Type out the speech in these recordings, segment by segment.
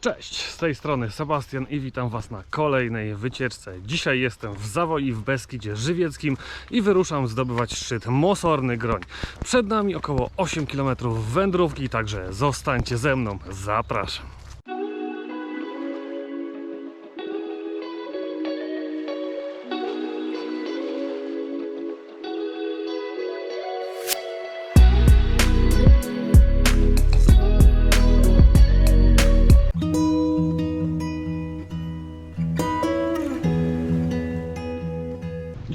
Cześć, z tej strony Sebastian i witam Was na kolejnej wycieczce. Dzisiaj jestem w Zawoi w Beskidzie Żywieckim i wyruszam zdobywać szczyt Mosorny Groń. Przed nami około 8 km wędrówki, także zostańcie ze mną, zapraszam.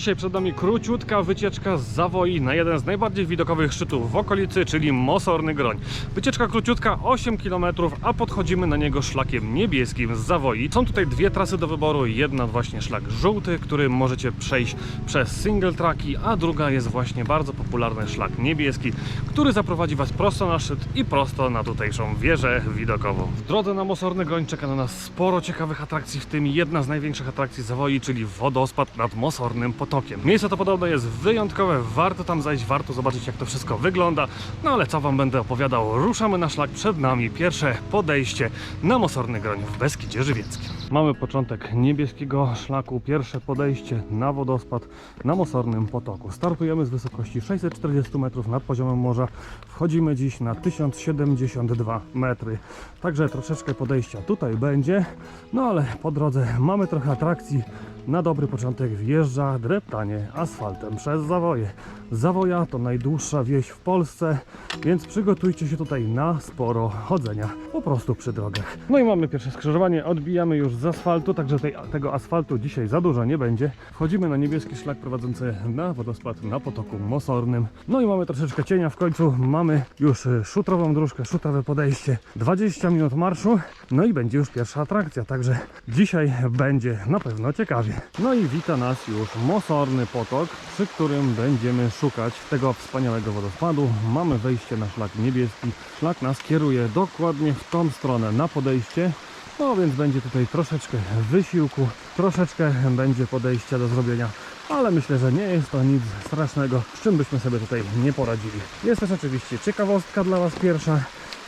Dzisiaj przed nami króciutka wycieczka z Zawoi na jeden z najbardziej widokowych szczytów w okolicy, czyli Mosorny Groń. Wycieczka króciutka, 8 km, a podchodzimy na niego szlakiem niebieskim z Zawoi. Są tutaj dwie trasy do wyboru, jedna właśnie szlak żółty, który możecie przejść przez single tracki, a druga jest właśnie bardzo popularny szlak niebieski, który zaprowadzi Was prosto na szczyt i prosto na tutejszą wieżę widokową. W drodze na Mosorny Groń czeka na nas sporo ciekawych atrakcji, w tym jedna z największych atrakcji Zawoi, czyli wodospad nad Mosornym Potokiem. Miejsce to podobno jest wyjątkowe, warto tam zajść, warto zobaczyć jak to wszystko wygląda. No ale co Wam będę opowiadał? Ruszamy na szlak, przed nami pierwsze podejście na Mosorny Groń w Beskidzie Żywieckim. Mamy początek niebieskiego szlaku, pierwsze podejście na wodospad na Mosornym Potoku. Startujemy z wysokości 640 metrów nad poziomem morza. Wchodzimy dziś na 1072 metry. Także troszeczkę podejścia tutaj będzie, no ale po drodze mamy trochę atrakcji. Na dobry początek wjeżdża dreptanie asfaltem przez Zawoje. Zawoja to najdłuższa wieś w Polsce, więc przygotujcie się tutaj na sporo chodzenia po prostu przy drogach. No i mamy pierwsze skrzyżowanie, odbijamy już z asfaltu, także tej, tego asfaltu dzisiaj za dużo nie będzie. Wchodzimy na niebieski szlak prowadzący na wodospad na potoku Mosornym. No i mamy troszeczkę cienia w końcu, mamy już szutrową dróżkę, szutrowe podejście, 20 minut marszu, no i będzie już pierwsza atrakcja, także dzisiaj będzie na pewno ciekawie. No i wita nas już Mosorny Potok, przy którym będziemy szukać tego wspaniałego wodospadu. Mamy wejście na szlak niebieski. Szlak nas kieruje dokładnie w tą stronę na podejście. No więc będzie tutaj troszeczkę wysiłku, troszeczkę będzie podejścia do zrobienia, ale myślę, że nie jest to nic strasznego, z czym byśmy sobie tutaj nie poradzili. Jest też oczywiście ciekawostka dla Was pierwsza.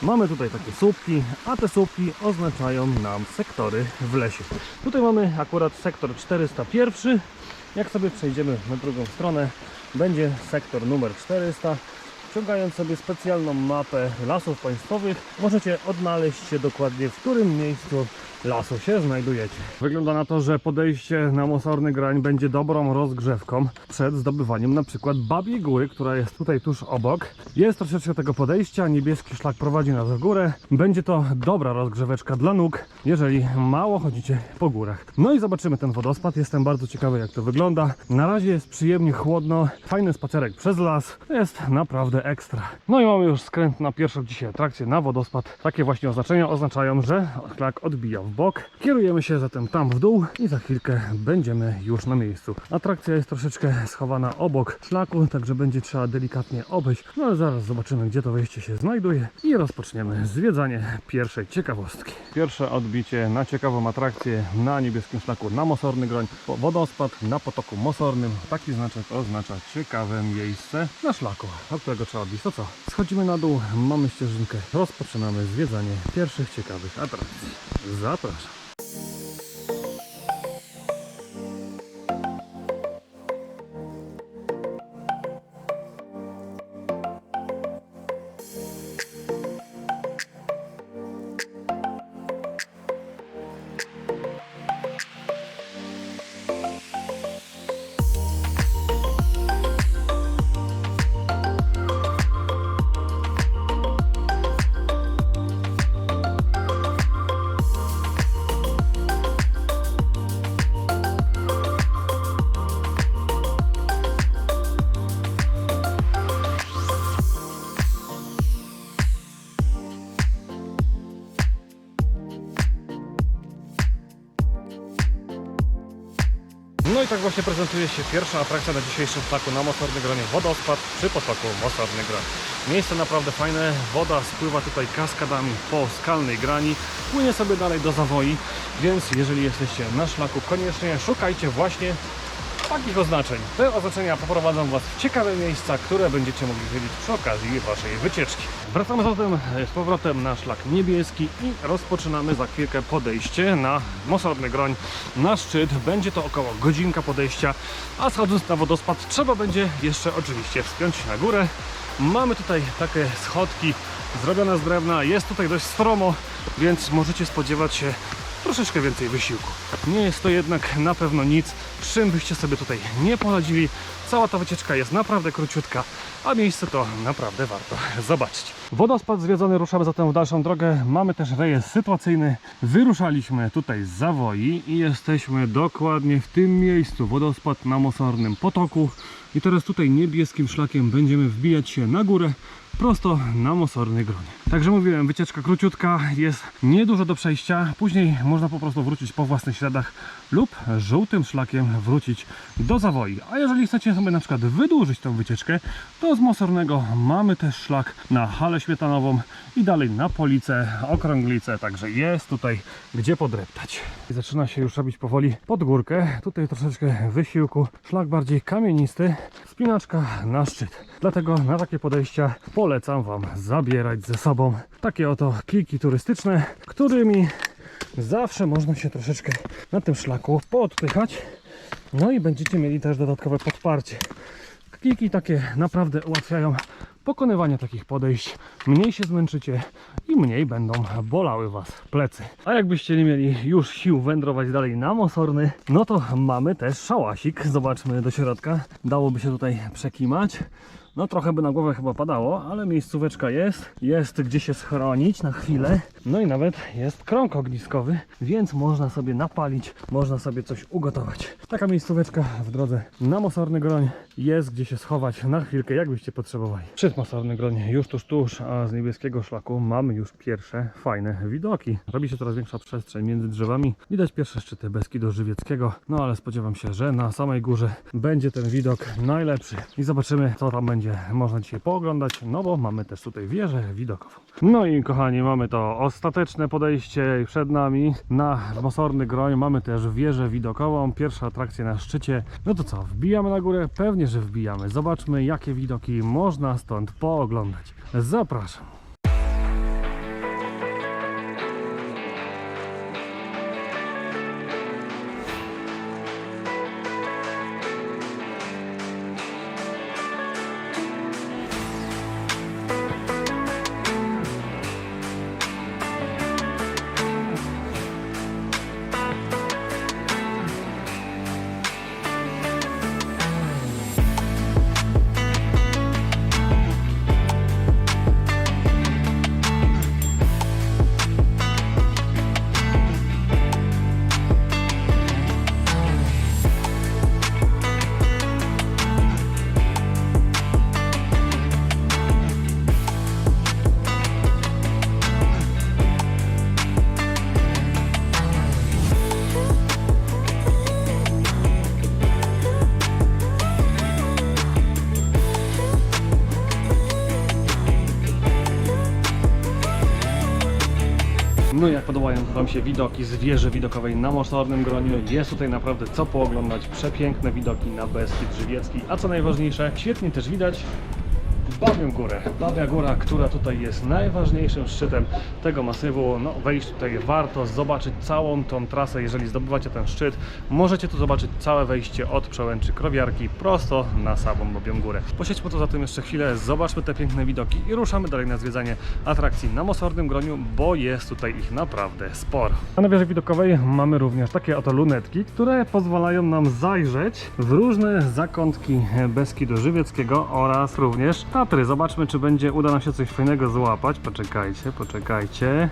Mamy tutaj takie słupki, a te słupki oznaczają nam sektory w lesie. Tutaj mamy akurat sektor 401. Jak sobie przejdziemy na drugą stronę, będzie sektor numer 400. Ściągając sobie specjalną mapę lasów państwowych, możecie odnaleźć się dokładnie w którym miejscu lasu się znajdujecie. Wygląda na to, że podejście na Mosorny Grań będzie dobrą rozgrzewką przed zdobywaniem na przykład Babiej Góry, która jest tutaj tuż obok. Jest troszeczkę tego podejścia, niebieski szlak prowadzi nas w górę. Będzie to dobra rozgrzeweczka dla nóg, jeżeli mało chodzicie po górach. No i zobaczymy ten wodospad, jestem bardzo ciekawy jak to wygląda. Na razie jest przyjemnie chłodno, fajny spacerek przez las, jest naprawdę ekstra. No i mamy już skręt na pierwszą dzisiaj atrakcję na wodospad. Takie właśnie oznaczenia oznaczają, że szlak odbija w bok. Kierujemy się zatem tam w dół i za chwilkę będziemy już na miejscu. Atrakcja jest troszeczkę schowana obok szlaku, także będzie trzeba delikatnie obejść, no ale zaraz zobaczymy gdzie to wejście się znajduje i rozpoczniemy zwiedzanie pierwszej ciekawostki. Pierwsze odbicie na ciekawą atrakcję na niebieskim szlaku na Mosorny Groń. Wodospad na potoku Mosornym. Taki znaczek oznacza ciekawe miejsce na szlaku, do którego trzeba odbić. To co? Schodzimy na dół, mamy ścieżynkę, rozpoczynamy zwiedzanie pierwszych ciekawych atrakcji. Zapraszam. Właśnie prezentuje się pierwsza atrakcja na dzisiejszym szlaku na Mosorny Gronie. Wodospad przy potoku Mosorny Groń. Miejsce naprawdę fajne, woda spływa tutaj kaskadami po skalnej grani, płynie sobie dalej do zawoi, więc jeżeli jesteście na szlaku, koniecznie szukajcie właśnie takich oznaczeń. Te oznaczenia poprowadzą Was w ciekawe miejsca, które będziecie mogli wiedzieć przy okazji Waszej wycieczki. Wracamy zatem e, z powrotem na szlak niebieski i rozpoczynamy za chwilkę podejście na Mosorny Groń, na szczyt. Będzie to około godzinka podejścia, a schodząc na wodospad trzeba będzie jeszcze oczywiście wspiąć się na górę. Mamy tutaj takie schodki zrobione z drewna, jest tutaj dość stromo, więc możecie spodziewać się troszeczkę więcej wysiłku. Nie jest to jednak na pewno nic, czym byście sobie tutaj nie poradzili. Cała ta wycieczka jest naprawdę króciutka, a miejsce to naprawdę warto zobaczyć. Wodospad zwiedzony, ruszamy zatem w dalszą drogę. Mamy też rejestr sytuacyjny. Wyruszaliśmy tutaj z Zawoi i jesteśmy dokładnie w tym miejscu. Wodospad na Mosornym Potoku. I teraz tutaj niebieskim szlakiem będziemy wbijać się na górę prosto na Mosorny Groń. Także mówiłem, wycieczka króciutka, jest niedużo do przejścia. Później można po prostu wrócić po własnych śladach lub żółtym szlakiem wrócić do Zawoi. A jeżeli chcecie sobie na przykład wydłużyć tą wycieczkę, to z Mosornego mamy też szlak na halę śmietanową i dalej na Policę, Okrąglicę, także jest tutaj gdzie podreptać. Zaczyna się już robić powoli pod górkę. Tutaj troszeczkę wysiłku, szlak bardziej kamienisty, spinaczka na szczyt. Dlatego na takie podejścia polecam Wam zabierać ze sobą takie oto kijki turystyczne, którymi zawsze można się troszeczkę na tym szlaku poodpychać. No i będziecie mieli też dodatkowe podparcie. Kijki takie naprawdę ułatwiają pokonywanie takich podejść. Mniej się zmęczycie i mniej będą bolały Was plecy. A jakbyście nie mieli już sił wędrować dalej na Mosorny, no to mamy też szałasik. Zobaczmy do środka. Dałoby się tutaj przekimać. No trochę by na głowę chyba padało, ale miejscóweczka jest. Jest gdzie się schronić na chwilę. No i nawet jest krąg ogniskowy, więc można sobie napalić, można sobie coś ugotować. Taka miejscóweczka w drodze na Mosorny Groń jest gdzie się schować na chwilkę, jakbyście potrzebowali. Przed Mosorny Groń już tuż, tuż, a z niebieskiego szlaku mamy już pierwsze fajne widoki. Robi się coraz większa przestrzeń między drzewami. Widać pierwsze szczyty Beskidu Żywieckiego, no ale spodziewam się, że na samej górze będzie ten widok najlepszy. I zobaczymy, co tam będzie można dzisiaj pooglądać, no bo mamy też tutaj wieżę widokową. No i kochani, mamy to ostateczne podejście przed nami na Mosorny Groń. Mamy też wieżę widokową, pierwsza atrakcja na szczycie. No to co, wbijamy na górę? Pewnie, że wbijamy. Zobaczmy, jakie widoki można stąd pooglądać. Zapraszam. Się widoki z wieży widokowej na Mosornym Groniu, jest tutaj naprawdę co pooglądać. Przepiękne widoki na Beskid Żywiecki, a co najważniejsze, świetnie też widać Babią Górę. Babia Góra, która tutaj jest najważniejszym szczytem tego masywu. No, wejść tutaj warto, zobaczyć całą tą trasę. Jeżeli zdobywacie ten szczyt, możecie tu zobaczyć całe wejście od przełęczy Krowiarki prosto na samą Babią Górę. Posiedźmy tu zatem jeszcze chwilę, zobaczmy te piękne widoki i ruszamy dalej na zwiedzanie atrakcji na Mosornym Groniu, bo jest tutaj ich naprawdę sporo. A na wieży widokowej mamy również takie oto lunetki, które pozwalają nam zajrzeć w różne zakątki Beskidu Żywieckiego oraz również Tatry. Zobaczmy, czy będzie uda nam się coś fajnego złapać. Poczekajcie, poczekajcie.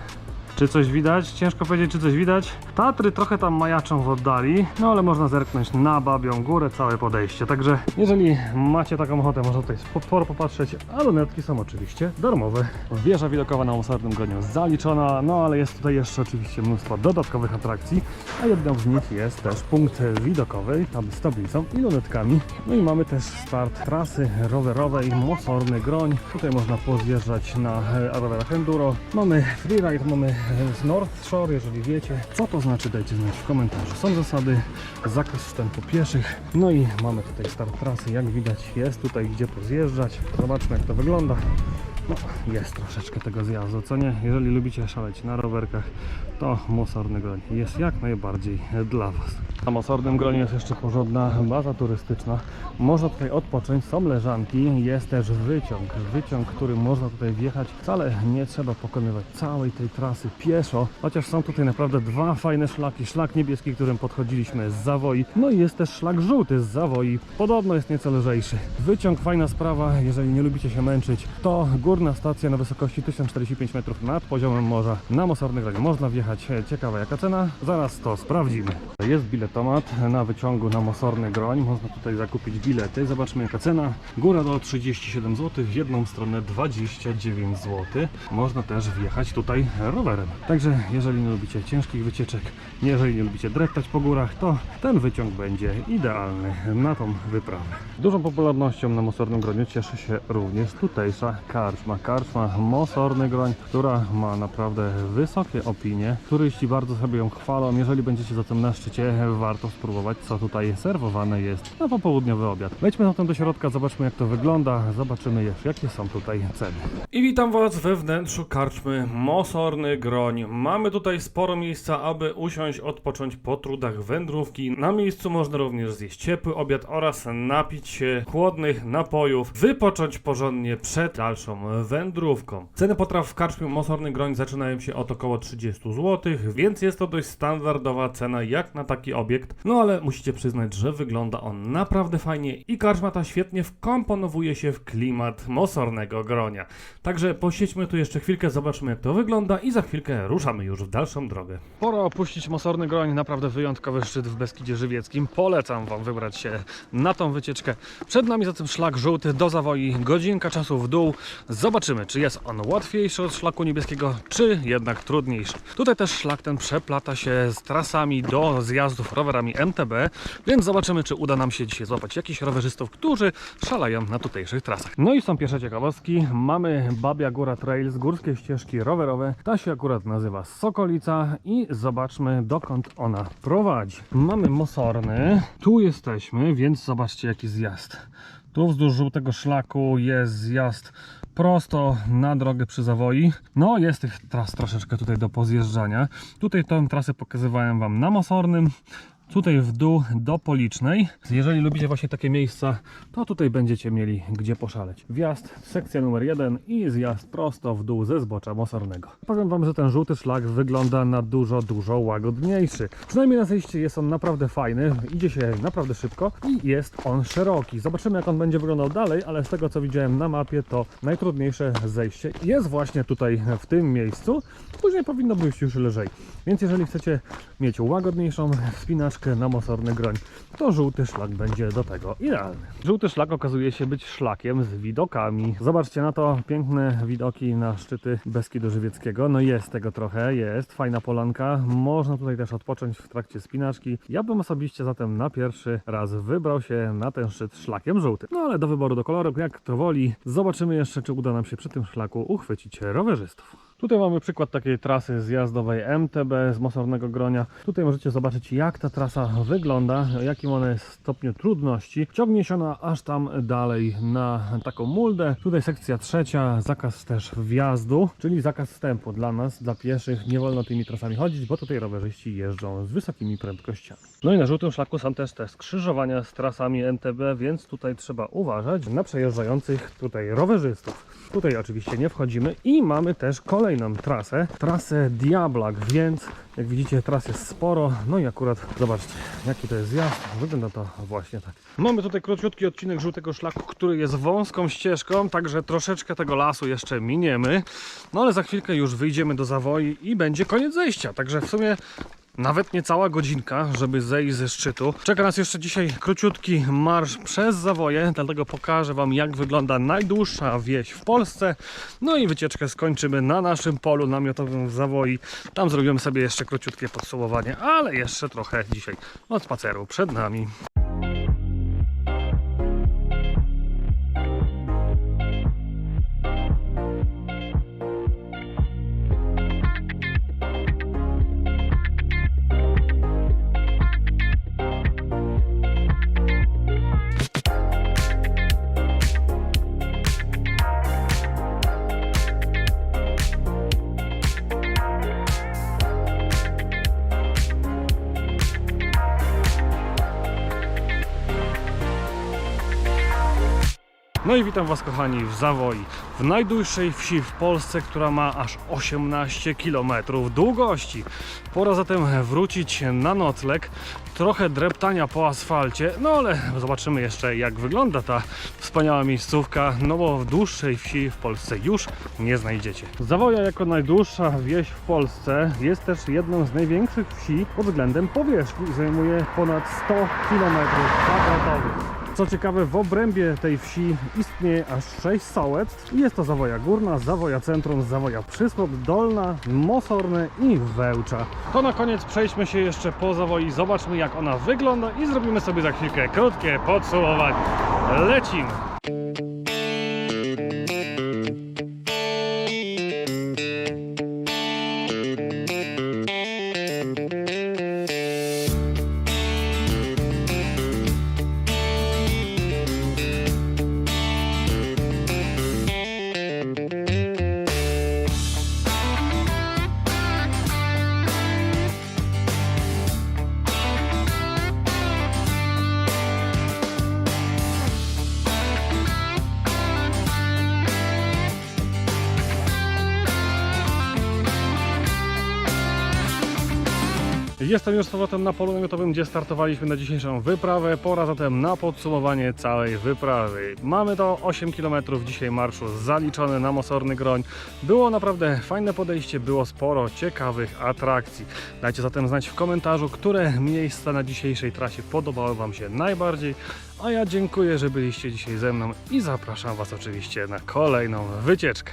Czy coś widać? Ciężko powiedzieć, czy coś widać. Tatry trochę tam majaczą w oddali, no ale można zerknąć na Babią Górę, całe podejście. Także jeżeli macie taką ochotę, można tutaj sporo popatrzeć, a lunetki są oczywiście darmowe. Wieża widokowa na Osarnym Groniu zaliczona, no ale jest tutaj jeszcze oczywiście mnóstwo dodatkowych atrakcji, a jedną z nich jest też punkt widokowy, tam z tablicą i lunetkami. No i mamy też start trasy rowerowej Mosorny Groń. Tutaj można pozjeżdżać na e, rowerach enduro. Mamy freeride, mamy z North Shore, jeżeli wiecie, co to znaczy, dajcie znać w komentarzu. Są zasady, zakaz wstępu pieszych, no i mamy tutaj start trasy, jak widać jest tutaj gdzie pozjeżdżać. Zobaczmy jak to wygląda. No, jest troszeczkę tego zjazdu, co nie? Jeżeli lubicie szaleć na rowerkach, to Mosorny Groń jest jak najbardziej dla Was. Na Mosornym Gronie jest jeszcze porządna baza turystyczna. Można tutaj odpocząć, są leżanki, jest też wyciąg. Wyciąg, który można tutaj wjechać. Wcale nie trzeba pokonywać całej tej trasy pieszo, chociaż są tutaj naprawdę dwa fajne szlaki. Szlak niebieski, którym podchodziliśmy z Zawoi, no i jest też szlak żółty z Zawoi. Podobno jest nieco lżejszy. Wyciąg, fajna sprawa, jeżeli nie lubicie się męczyć, to górna stacja na wysokości 1045 metrów nad poziomem morza na Mosorny Groń. Można wjechać. Ciekawa jaka cena? Zaraz to sprawdzimy. Jest biletomat na wyciągu na Mosorny Groń. Można tutaj zakupić bilety. Zobaczmy jaka cena. Góra do 37 zł, w jedną stronę 29 zł. Można też wjechać tutaj rowerem. Także jeżeli nie lubicie ciężkich wycieczek, jeżeli nie lubicie dreptać po górach, to ten wyciąg będzie idealny na tą wyprawę. Dużą popularnością na Mosornym Groniu cieszy się również tutejsza karczma. Karczma Mosorny Groń, która ma naprawdę wysokie opinie. Turyści bardzo sobie ją chwalą. Jeżeli będziecie zatem na szczycie, warto spróbować, co tutaj serwowane jest na popołudniowy obiad. Wejdźmy zatem do środka, zobaczmy jak to wygląda, zobaczymy jeszcze jakie są tutaj ceny. I witam Was we wnętrzu karczmy Mosorny Groń. Mamy tutaj sporo miejsca, aby usiąść, odpocząć po trudach wędrówki. Na miejscu można również zjeść ciepły obiad oraz napić się chłodnych napojów, wypocząć porządnie przed dalszą wędrówką. Ceny potraw w karczmie Mosorny Groń zaczynają się od około 30 zł, więc jest to dość standardowa cena jak na taki obiekt. No ale musicie przyznać, że wygląda on naprawdę fajnie i karczma ta świetnie wkomponowuje się w klimat Mosornego Gronia. Także posiedźmy tu jeszcze chwilkę, zobaczmy jak to wygląda i za chwilkę ruszamy już w dalszą drogę. Pora opuścić Mosorny Groń, naprawdę wyjątkowy szczyt w Beskidzie Żywieckim. Polecam Wam wybrać się na tą wycieczkę. Przed nami zatem szlak żółty do Zawoi, godzinka czasu w dół. Zobaczymy, czy jest on łatwiejszy od szlaku niebieskiego, czy jednak trudniejszy. Tutaj też szlak ten przeplata się z trasami do zjazdów rowerami MTB, więc zobaczymy, czy uda nam się dzisiaj złapać jakichś rowerzystów, którzy szaleją na tutejszych trasach. No i są pierwsze ciekawostki. Mamy Babia Góra Trails, górskie ścieżki rowerowe. Ta się akurat nazywa Sokolica i zobaczmy dokąd ona prowadzi. Mamy Mosorny, tu jesteśmy, więc zobaczcie jaki zjazd. Tu wzdłuż żółtego szlaku jest zjazd prosto na drogę przy Zawoi. No jest tych tras troszeczkę tutaj do pozjeżdżania. Tutaj tą trasę pokazywałem Wam na Mosornym. Tutaj w dół do Policznej. Jeżeli lubicie właśnie takie miejsca, to tutaj będziecie mieli gdzie poszaleć. Wjazd, sekcja numer jeden i zjazd prosto w dół ze zbocza Mosornego. Powiem Wam, że ten żółty szlak wygląda na dużo, dużo łagodniejszy. Przynajmniej na zejście jest on naprawdę fajny, idzie się naprawdę szybko i jest on szeroki. Zobaczymy jak on będzie wyglądał dalej, ale z tego co widziałem na mapie, to najtrudniejsze zejście jest właśnie tutaj w tym miejscu. Później powinno być już lżej. Więc jeżeli chcecie mieć łagodniejszą wspinaczkę na Mosorny Groń, to żółty szlak będzie do tego idealny. Żółty szlak okazuje się być szlakiem z widokami. Zobaczcie na to, piękne widoki na szczyty Beskidu Żywieckiego. No jest tego trochę, jest, fajna polanka. Można tutaj też odpocząć w trakcie spinaczki. Ja bym osobiście zatem na pierwszy raz wybrał się na ten szczyt szlakiem żółtym. No ale do wyboru, do koloru, jak to woli. Zobaczymy jeszcze, czy uda nam się przy tym szlaku uchwycić rowerzystów. Tutaj mamy przykład takiej trasy zjazdowej MTB z Mosornego Gronia. Tutaj możecie zobaczyć jak ta trasa wygląda, jakim ona jest stopniu trudności. Ciągnie się ona aż tam dalej na taką muldę. Tutaj sekcja trzecia, zakaz też wjazdu, czyli zakaz wstępu dla nas, dla pieszych. Nie wolno tymi trasami chodzić, bo tutaj rowerzyści jeżdżą z wysokimi prędkościami. No i na żółtym szlaku są też te skrzyżowania z trasami MTB, więc tutaj trzeba uważać na przejeżdżających tutaj rowerzystów. Tutaj oczywiście nie wchodzimy i mamy też kolejną trasę, trasę Diablak, więc jak widzicie tras jest sporo, no i akurat zobaczcie jaki to jest zjazd, wygląda to właśnie tak. Mamy tutaj króciutki odcinek żółtego szlaku, który jest wąską ścieżką, także troszeczkę tego lasu jeszcze miniemy, no ale za chwilkę już wyjdziemy do Zawoi i będzie koniec zejścia, także w sumie nawet niecała godzinka, żeby zejść ze szczytu. Czeka nas jeszcze dzisiaj króciutki marsz przez Zawoje, dlatego pokażę Wam jak wygląda najdłuższa wieś w Polsce. No i wycieczkę skończymy na naszym polu namiotowym w Zawoi. Tam zrobimy sobie jeszcze króciutkie podsumowanie, ale jeszcze trochę dzisiaj od spaceru przed nami. No i witam Was kochani w Zawoi, w najdłuższej wsi w Polsce, która ma aż 18 km długości. Pora zatem wrócić na nocleg, trochę dreptania po asfalcie, no ale zobaczymy jeszcze jak wygląda ta wspaniała miejscówka, no bo w dłuższej wsi w Polsce już nie znajdziecie. Zawoja jako najdłuższa wieś w Polsce jest też jedną z największych wsi pod względem powierzchni, zajmuje ponad 100 km kwadratowych. Co ciekawe, w obrębie tej wsi istnieje aż 6 sołectw. Jest to Zawoja Górna, Zawoja Centrum, Zawoja Przyschod, Dolna, Mosorne i Wełcza. To na koniec przejdźmy się jeszcze po Zawoi, zobaczmy jak ona wygląda i zrobimy sobie za chwilkę krótkie podsumowanie. Lecimy! Jestem już z powrotem na polu namiotowym, gdzie startowaliśmy na dzisiejszą wyprawę. Pora zatem na podsumowanie całej wyprawy. Mamy to 8 km dzisiaj marszu zaliczony na Mosorny Groń. Było naprawdę fajne podejście, było sporo ciekawych atrakcji. Dajcie zatem znać w komentarzu, które miejsca na dzisiejszej trasie podobały Wam się najbardziej. A ja dziękuję, że byliście dzisiaj ze mną i zapraszam Was oczywiście na kolejną wycieczkę.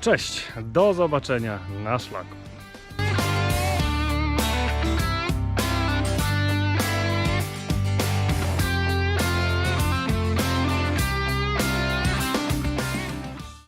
Cześć, do zobaczenia na szlaku.